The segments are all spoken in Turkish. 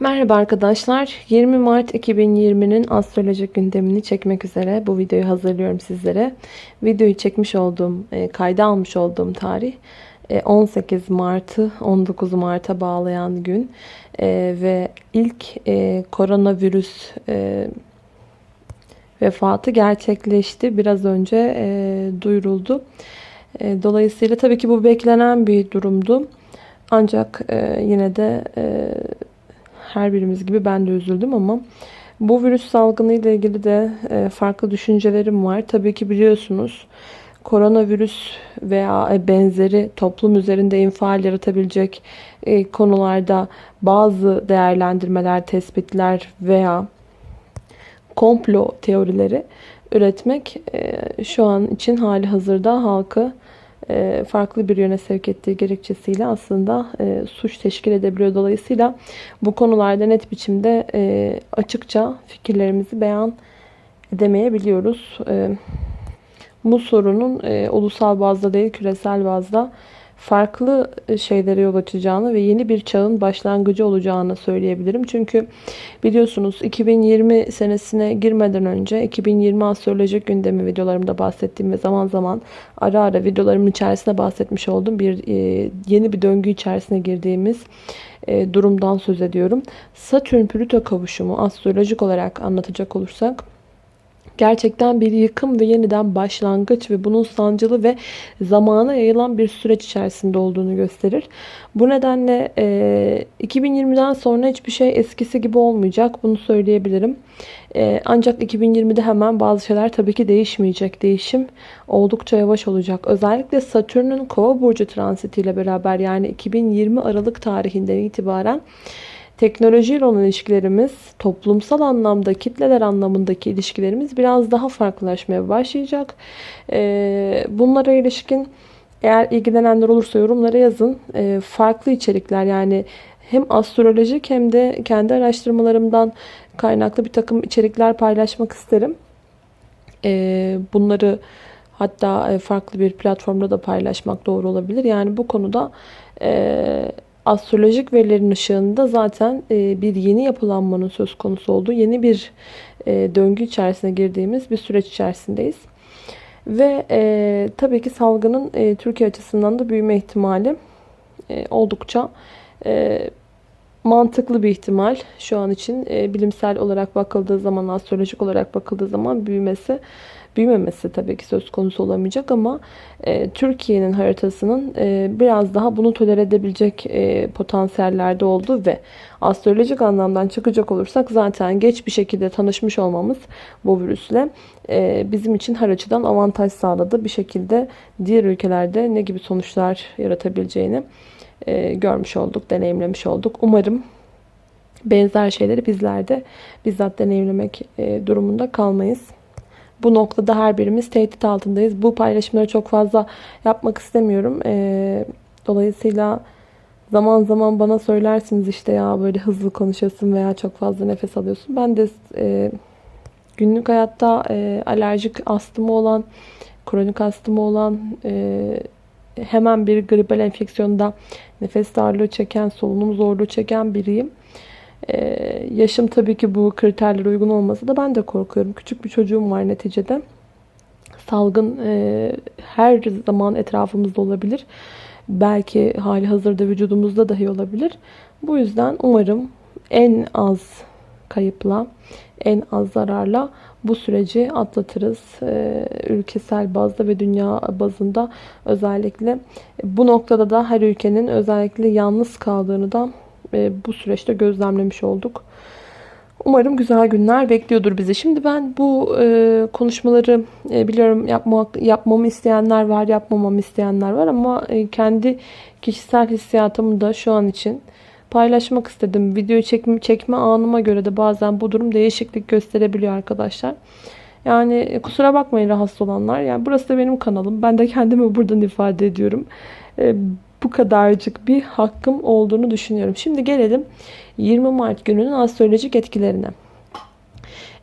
Merhaba arkadaşlar. 20 Mart 2020'nin astrolojik gündemini çekmek üzere bu videoyu hazırlıyorum sizlere. Videoyu çekmiş olduğum, e, kayda almış olduğum tarih e, 18 Mart'ı 19 Mart'a bağlayan gün E, ve ilk e, koronavirüs e, vefatı gerçekleşti. Biraz önce e, duyuruldu. E, dolayısıyla tabii ki bu beklenen bir durumdu. Ancak e, yine de e, her birimiz gibi ben de üzüldüm ama bu virüs salgını ile ilgili de e, farklı düşüncelerim var. Tabii ki biliyorsunuz koronavirüs veya e, benzeri toplum üzerinde infial yaratabilecek e, konularda bazı değerlendirmeler, tespitler veya komplo teorileri üretmek şu an için hali hazırda halkı farklı bir yöne sevk ettiği gerekçesiyle aslında e, suç teşkil edebiliyor. Dolayısıyla bu konularda net biçimde e, açıkça fikirlerimizi beyan edemeyebiliyoruz. Bu sorunun ulusal bazda değil küresel bazda farklı e, şeylere yol açacağını ve yeni bir çağın başlangıcı olacağını söyleyebilirim. Çünkü biliyorsunuz 2020 senesine girmeden önce 2020 astrolojik gündemi videolarımda bahsettiğim ve zaman zaman ara ara videolarımın içerisinde bahsetmiş olduğum bir e, yeni bir döngü içerisine girdiğimiz e, durumdan söz ediyorum. Satürn-Plüto kavuşumu astrolojik olarak anlatacak olursak gerçekten bir yıkım ve yeniden başlangıç ve bunun sancılı ve zamana yayılan bir süreç içerisinde olduğunu gösterir. Bu nedenle e, 2020'den sonra hiçbir şey eskisi gibi olmayacak. Bunu söyleyebilirim. E, ancak 2020'de hemen bazı şeyler tabii ki değişmeyecek. Değişim oldukça yavaş olacak. Özellikle Satürn'ün Kova burcu transitiyle beraber yani 2020 Aralık tarihinden itibaren teknolojiyle olan ilişkilerimiz, toplumsal anlamda, kitleler anlamındaki ilişkilerimiz biraz daha farklılaşmaya başlayacak. Ee, bunlara ilişkin eğer ilgilenenler olursa yorumlara yazın. Ee, farklı içerikler yani hem astrolojik hem de kendi araştırmalarımdan kaynaklı bir takım içerikler paylaşmak isterim. Ee, bunları hatta e, farklı bir platformda da paylaşmak doğru olabilir. Yani bu konuda e, astrolojik verilerin ışığında zaten e, bir yeni yapılanmanın söz konusu olduğu yeni bir e, döngü içerisine girdiğimiz bir süreç içerisindeyiz. Ve e, tabii ki salgının Türkiye açısından da büyüme ihtimali oldukça mantıklı bir ihtimal. Şu an için bilimsel olarak bakıldığı zaman, astrolojik olarak bakıldığı zaman büyümesi büyümemesi tabii ki söz konusu olamayacak ama e, Türkiye'nin haritasının e, biraz daha bunu tolere edebilecek e, potansiyellerde olduğu ve astrolojik anlamdan çıkacak olursak zaten geç bir şekilde tanışmış olmamız bu virüsle e, bizim için her açıdan avantaj sağladı. Bir şekilde diğer ülkelerde ne gibi sonuçlar yaratabileceğini e, görmüş olduk, deneyimlemiş olduk. Umarım benzer şeyleri bizler de bizzat deneyimlemek e, durumunda kalmayız. Bu noktada her birimiz tehdit altındayız. Bu paylaşımları çok fazla yapmak istemiyorum. E, dolayısıyla zaman zaman bana söylersiniz işte ya böyle hızlı konuşuyorsun veya çok fazla nefes alıyorsun. Ben de e, günlük hayatta e, alerjik astımı olan, kronik astımı olan, e, hemen bir gribal enfeksiyonda nefes darlığı çeken, solunum zorluğu çeken biriyim. Ee, yaşım tabii ki bu kriterlere uygun olmasa da ben de korkuyorum. Küçük bir çocuğum var neticede. Salgın e, her zaman etrafımızda olabilir. Belki hali hazırda vücudumuzda dahi olabilir. Bu yüzden umarım en az kayıpla, en az zararla bu süreci atlatırız. Ee, ülkesel bazda ve dünya bazında özellikle bu noktada da her ülkenin özellikle yalnız kaldığını da bu süreçte gözlemlemiş olduk. Umarım güzel günler bekliyordur bizi. Şimdi ben bu e, konuşmaları e, biliyorum yapmak yapmamı isteyenler var, yapmamamı isteyenler var ama e, kendi kişisel hissiyatımı da şu an için paylaşmak istedim. Videoyu çekme, çekme anıma göre de bazen bu durum değişiklik gösterebiliyor arkadaşlar. Yani e, kusura bakmayın rahatsız olanlar. Yani burası da benim kanalım. Ben de kendimi buradan ifade ediyorum. E, bu kadarcık bir hakkım olduğunu düşünüyorum. Şimdi gelelim 20 Mart gününün astrolojik etkilerine.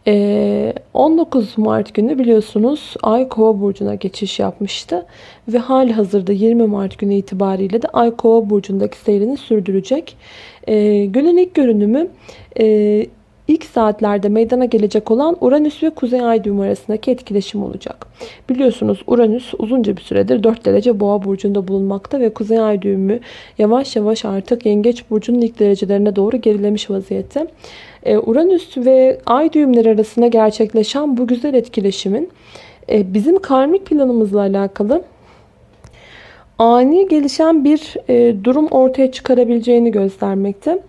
Ee, 19 Mart günü biliyorsunuz Ay Kova burcuna geçiş yapmıştı ve hali hazırda 20 Mart günü itibariyle de Ay Kova burcundaki seyrini sürdürecek. Ee, günün ilk görünümü e, ilk saatlerde meydana gelecek olan Uranüs ve Kuzey Ay düğümü arasındaki etkileşim olacak. Biliyorsunuz Uranüs uzunca bir süredir 4 derece boğa burcunda bulunmakta ve Kuzey Ay düğümü yavaş yavaş artık Yengeç burcunun ilk derecelerine doğru gerilemiş vaziyette. Ee, Uranüs ve Ay düğümleri arasında gerçekleşen bu güzel etkileşimin e, bizim karmik planımızla alakalı ani gelişen bir e, durum ortaya çıkarabileceğini göstermekte.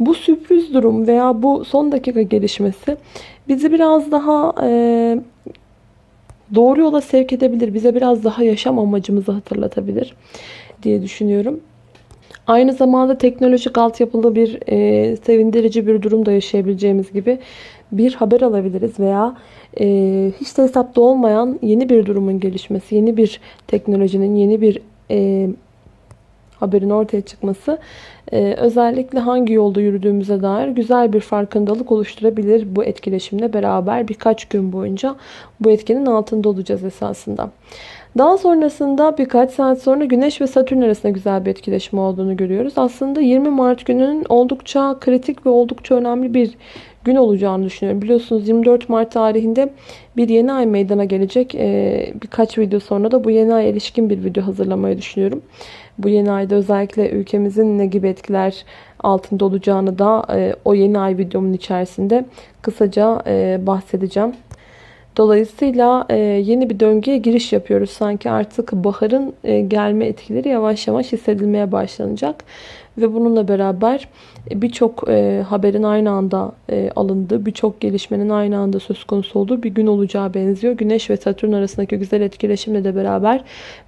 Bu sürpriz durum veya bu son dakika gelişmesi bizi biraz daha e, doğru yola sevk edebilir. Bize biraz daha yaşam amacımızı hatırlatabilir diye düşünüyorum. Aynı zamanda teknolojik altyapılı bir e, sevindirici bir durum da yaşayabileceğimiz gibi bir haber alabiliriz veya e, hiç de hesapta olmayan yeni bir durumun gelişmesi, yeni bir teknolojinin, yeni bir e, haberin ortaya çıkması e, özellikle hangi yolda yürüdüğümüze dair güzel bir farkındalık oluşturabilir bu etkileşimle beraber birkaç gün boyunca bu etkinin altında olacağız esasında. Daha sonrasında birkaç saat sonra Güneş ve Satürn arasında güzel bir etkileşim olduğunu görüyoruz. Aslında 20 Mart gününün oldukça kritik ve oldukça önemli bir gün olacağını düşünüyorum. Biliyorsunuz 24 Mart tarihinde bir yeni ay meydana gelecek. Ee, birkaç video sonra da bu yeni ay ilişkin bir video hazırlamayı düşünüyorum. Bu yeni ayda özellikle ülkemizin ne gibi etkiler altında olacağını da e, o yeni ay videomun içerisinde kısaca e, bahsedeceğim. Dolayısıyla e, yeni bir döngüye giriş yapıyoruz. Sanki artık baharın e, gelme etkileri yavaş yavaş hissedilmeye başlanacak. Ve bununla beraber birçok e, haberin aynı anda e, alındığı, birçok gelişmenin aynı anda söz konusu olduğu bir gün olacağı benziyor. Güneş ve Satürn arasındaki güzel etkileşimle de beraber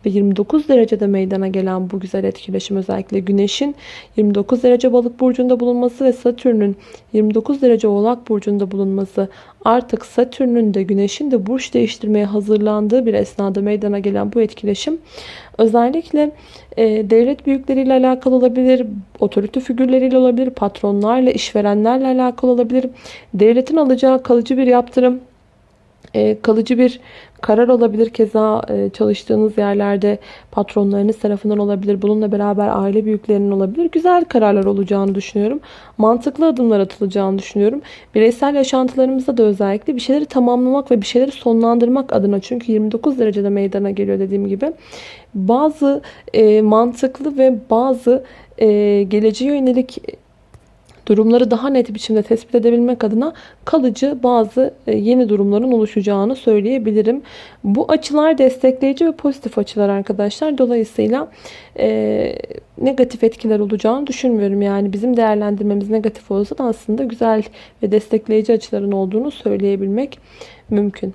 ve 29 derecede meydana gelen bu güzel etkileşim özellikle Güneş'in 29 derece balık burcunda bulunması ve Satürn'ün 29 derece oğlak burcunda bulunması artık Satürn'ün de Güneş'in de burç değiştirmeye hazırlandığı bir esnada meydana gelen bu etkileşim özellikle e, devlet büyükleriyle alakalı olabilir, otorite figürleriyle olabilir, patronlarla, işverenlerle alakalı olabilir. Devletin alacağı kalıcı bir yaptırım, e, kalıcı bir karar olabilir. Keza e, çalıştığınız yerlerde patronlarınız tarafından olabilir. Bununla beraber aile büyüklerinin olabilir. Güzel kararlar olacağını düşünüyorum. Mantıklı adımlar atılacağını düşünüyorum. Bireysel yaşantılarımızda da özellikle bir şeyleri tamamlamak ve bir şeyleri sonlandırmak adına. Çünkü 29 derecede meydana geliyor dediğim gibi. Bazı e, mantıklı ve bazı e, geleceğe yönelik durumları daha net biçimde tespit edebilmek adına kalıcı bazı e, yeni durumların oluşacağını söyleyebilirim. Bu açılar destekleyici ve pozitif açılar arkadaşlar. Dolayısıyla e, negatif etkiler olacağını düşünmüyorum. Yani bizim değerlendirmemiz negatif olsa da aslında güzel ve destekleyici açıların olduğunu söyleyebilmek mümkün.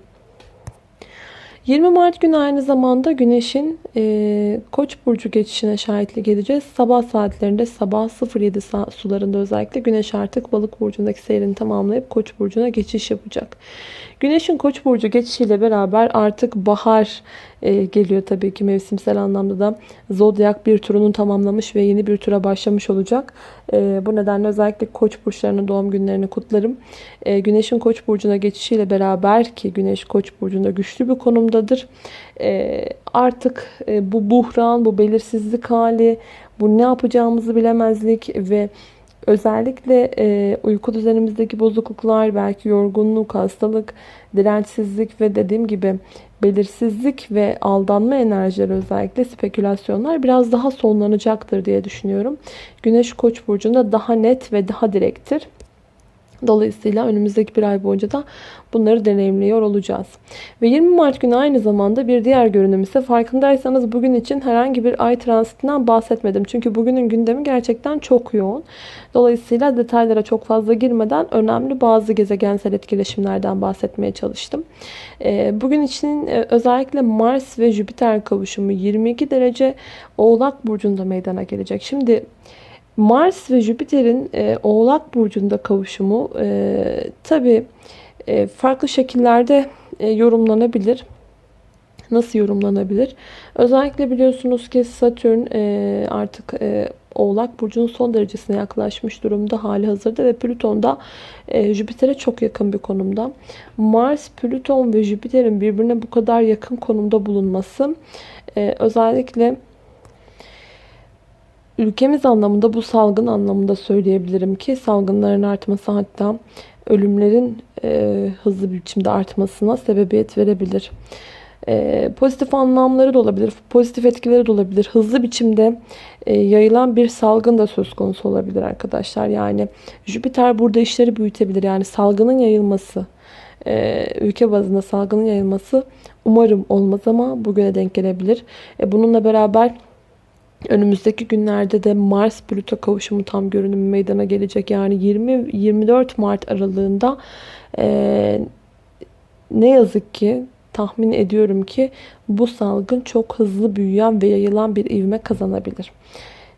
20 Mart günü aynı zamanda Güneş'in e, Koç burcu geçişine şahitlik edeceğiz. Sabah saatlerinde sabah 07 sularında özellikle Güneş artık Balık burcundaki seyrini tamamlayıp Koç burcuna geçiş yapacak. Güneşin Koç burcu geçişiyle beraber artık bahar e, geliyor tabii ki mevsimsel anlamda da zodyak bir turunu tamamlamış ve yeni bir tura başlamış olacak. E, bu nedenle özellikle Koç burçlarının doğum günlerini kutlarım. E, Güneşin Koç burcuna geçişiyle beraber ki Güneş Koç burcunda güçlü bir konumdadır. E, artık e, bu buhran, bu belirsizlik hali, bu ne yapacağımızı bilemezlik ve Özellikle e, uyku düzenimizdeki bozukluklar, belki yorgunluk, hastalık, dirençsizlik ve dediğim gibi belirsizlik ve aldanma enerjileri özellikle spekülasyonlar biraz daha sonlanacaktır diye düşünüyorum. Güneş Koç burcunda daha net ve daha direktir. Dolayısıyla önümüzdeki bir ay boyunca da bunları deneyimliyor olacağız. Ve 20 Mart günü aynı zamanda bir diğer görünüm ise farkındaysanız bugün için herhangi bir ay transitinden bahsetmedim. Çünkü bugünün gündemi gerçekten çok yoğun. Dolayısıyla detaylara çok fazla girmeden önemli bazı gezegensel etkileşimlerden bahsetmeye çalıştım. Ee, bugün için e, özellikle Mars ve Jüpiter kavuşumu 22 derece Oğlak Burcu'nda meydana gelecek. Şimdi Mars ve Jüpiter'in e, Oğlak Burcu'nda kavuşumu e, tabi e, farklı şekillerde e, yorumlanabilir. Nasıl yorumlanabilir? Özellikle biliyorsunuz ki Satürn e, artık e, Oğlak Burcu'nun son derecesine yaklaşmış durumda hali hazırda ve Plüton da e, Jüpiter'e çok yakın bir konumda. Mars, Plüton ve Jüpiter'in birbirine bu kadar yakın konumda bulunması e, özellikle ülkemiz anlamında bu salgın anlamında söyleyebilirim ki salgınların artması hatta ölümlerin e, hızlı bir biçimde artmasına sebebiyet verebilir. E, pozitif anlamları da olabilir, pozitif etkileri de olabilir. Hızlı biçimde e, yayılan bir salgın da söz konusu olabilir arkadaşlar. Yani Jüpiter burada işleri büyütebilir. Yani salgının yayılması, e, ülke bazında salgının yayılması umarım olmaz ama bugüne denk gelebilir. E, bununla beraber Önümüzdeki günlerde de Mars Plüto kavuşumu tam görünümü meydana gelecek. Yani 20-24 Mart aralığında e, ne yazık ki tahmin ediyorum ki bu salgın çok hızlı büyüyen ve yayılan bir ivme kazanabilir.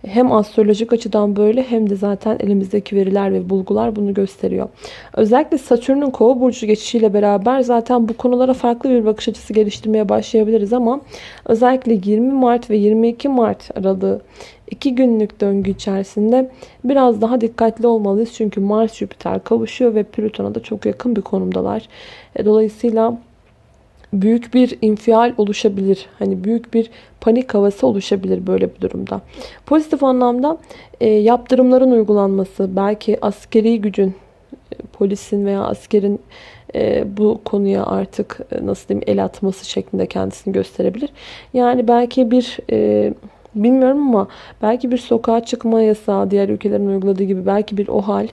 Hem astrolojik açıdan böyle hem de zaten elimizdeki veriler ve bulgular bunu gösteriyor. Özellikle Satürn'ün kova burcu geçişiyle beraber zaten bu konulara farklı bir bakış açısı geliştirmeye başlayabiliriz ama özellikle 20 Mart ve 22 Mart aralığı iki günlük döngü içerisinde biraz daha dikkatli olmalıyız. Çünkü Mars Jüpiter kavuşuyor ve Plüton'a da çok yakın bir konumdalar. E, dolayısıyla büyük bir infial oluşabilir. Hani büyük bir panik havası oluşabilir böyle bir durumda. Pozitif anlamda e, yaptırımların uygulanması, belki askeri gücün, e, polisin veya askerin e, bu konuya artık e, nasıl diyeyim el atması şeklinde kendisini gösterebilir. Yani belki bir e, bilmiyorum ama belki bir sokağa çıkma yasağı diğer ülkelerin uyguladığı gibi belki bir o hal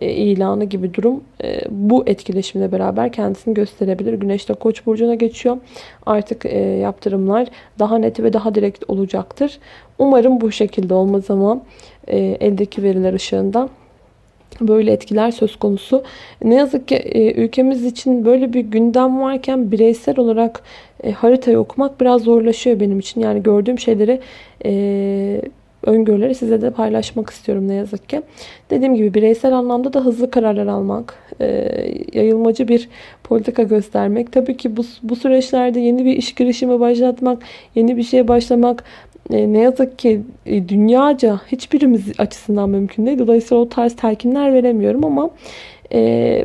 ilanı gibi durum e, bu etkileşimle beraber kendisini gösterebilir. Güneş de Koç burcuna geçiyor. Artık e, yaptırımlar daha net ve daha direkt olacaktır. Umarım bu şekilde olmaz ama eldeki veriler ışığında böyle etkiler söz konusu. Ne yazık ki ülkemiz için böyle bir gündem varken bireysel olarak haritayı okumak biraz zorlaşıyor benim için. Yani gördüğüm şeyleri öngörüleri size de paylaşmak istiyorum ne yazık ki. Dediğim gibi bireysel anlamda da hızlı kararlar almak, e, yayılmacı bir politika göstermek. Tabii ki bu, bu süreçlerde yeni bir iş girişimi başlatmak, yeni bir şeye başlamak e, ne yazık ki e, dünyaca hiçbirimiz açısından mümkün değil. Dolayısıyla o tarz telkinler veremiyorum ama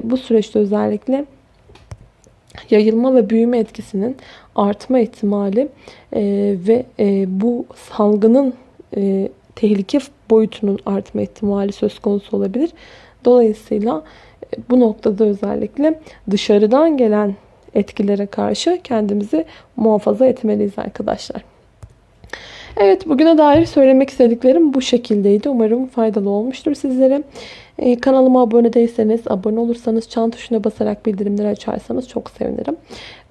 bu süreçte özellikle yayılma ve büyüme etkisinin artma ihtimali e, ve e, bu salgının e, tehlike boyutunun artma ihtimali söz konusu olabilir. Dolayısıyla e, bu noktada özellikle dışarıdan gelen etkilere karşı kendimizi muhafaza etmeliyiz arkadaşlar. Evet bugüne dair söylemek istediklerim bu şekildeydi. Umarım faydalı olmuştur sizlere. Ee, kanalıma abone değilseniz, abone olursanız, çan tuşuna basarak bildirimleri açarsanız çok sevinirim.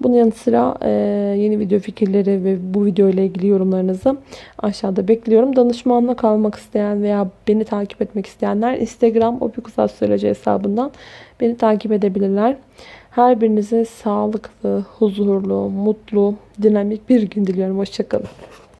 Bunun yanı sıra e, yeni video fikirleri ve bu video ile ilgili yorumlarınızı aşağıda bekliyorum. Danışmanlık almak isteyen veya beni takip etmek isteyenler Instagram opikusastroloji hesabından beni takip edebilirler. Her birinize sağlıklı, huzurlu, mutlu, dinamik bir gün diliyorum. Hoşçakalın.